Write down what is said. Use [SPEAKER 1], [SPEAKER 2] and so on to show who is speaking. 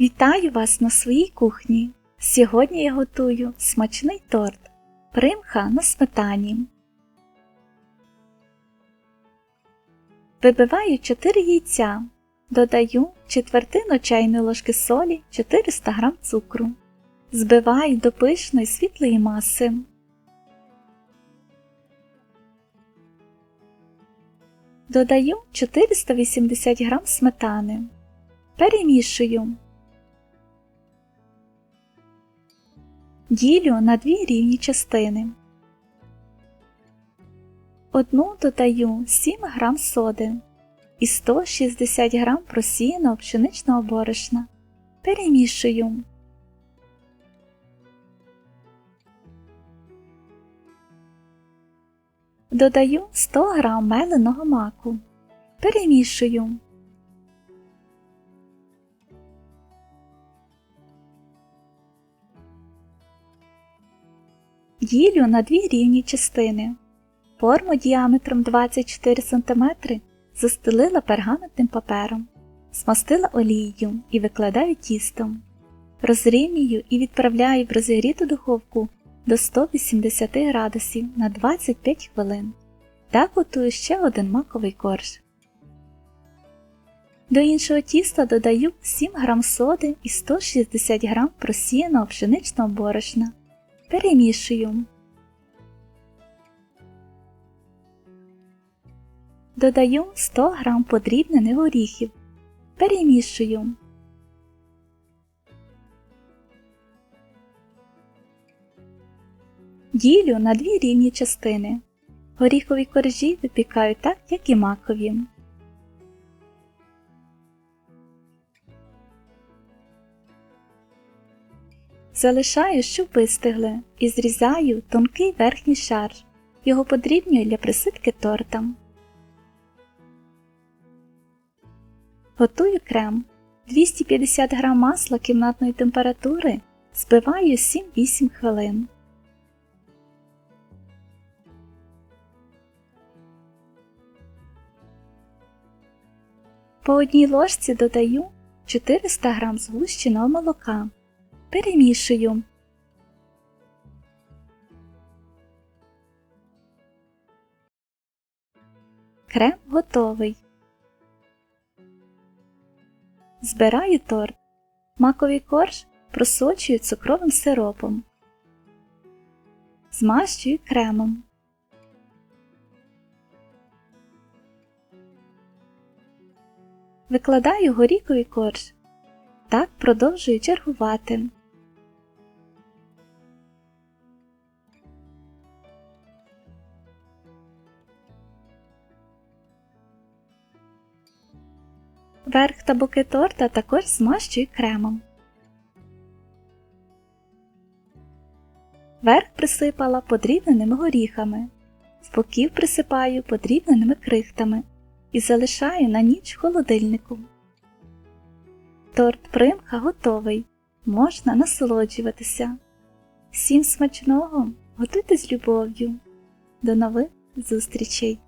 [SPEAKER 1] Вітаю вас на своїй кухні. Сьогодні я готую смачний торт. Примха на сметані. Вибиваю 4 яйця. Додаю четвертину чайної ложки солі 400 г цукру. Збиваю до пишної світлої маси. Додаю 480 г сметани. Перемішую. Ділю на дві рівні частини. Одну додаю 7 г соди і 160 г просіяного пшеничного борошна. Перемішую. Додаю 100 г меленого маку. Перемішую. Ділю на дві рівні частини. Форму діаметром 24 см застелила пергаментним папером, смастила олією і викладаю тістом. Розрівнюю і відправляю в розігріту духовку до 180 градусів на 25 хвилин. Так готую ще один маковий корж. До іншого тіста додаю 7 г соди і 160 г просіяного пшеничного борошна. Перемішую. Додаю 100 г подрібнених горіхів. Перемішую. Ділю на дві рівні частини. Горіхові коржі випікаю так, як і макові. Залишаю, щоб вистигли, і зрізаю тонкий верхній шар. Його подрібнюю для присипки торта. Готую крем. 250 г масла кімнатної температури збиваю 7-8 хвилин. По одній ложці додаю 400 г згущеного молока. Перемішую. Крем готовий. Збираю торт. Маковий корж просочую цукровим сиропом. Змащую кремом. Викладаю горіховий корж. Так продовжую чергувати. Верх та боки торта також змащую кремом. Верх присипала подрібненими горіхами, з боків присипаю подрібненими крихтами і залишаю на ніч в холодильнику. Торт примха готовий. Можна насолоджуватися. Всім смачного! Готуйте з любов'ю. До нових зустрічей!